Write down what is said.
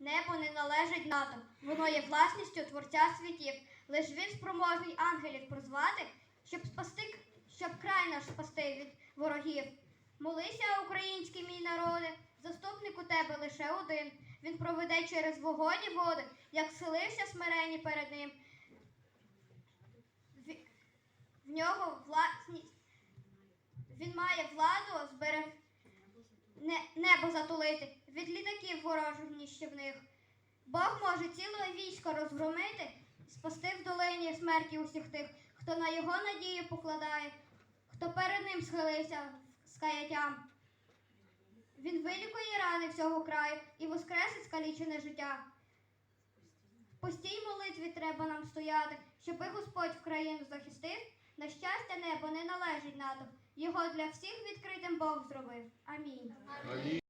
Небо не належить НАТО, воно є власністю Творця світів. Лиш він спроможний ангелів прозвати, щоб спасти, щоб край наш спасти від ворогів. Молися, український мій народе, заступник у тебе лише один. Він проведе через вогонь і води, як селився смирені перед ним. В нього власність. Він має владу зберег... не... небо затулити від літаків ворожих ніщівних. Бог може ціле військо розгромити, спасти в долині смерті усіх тих, хто на його надію покладає, хто перед ним схилився з каяттям. Він вилікує рани всього краю і воскресить скалічене життя. В постій молитві треба нам стояти, щоби Господь в країну захистив. На щастя, небо не належить НАТО. Його для всіх відкритим Бог зробив. Амінь.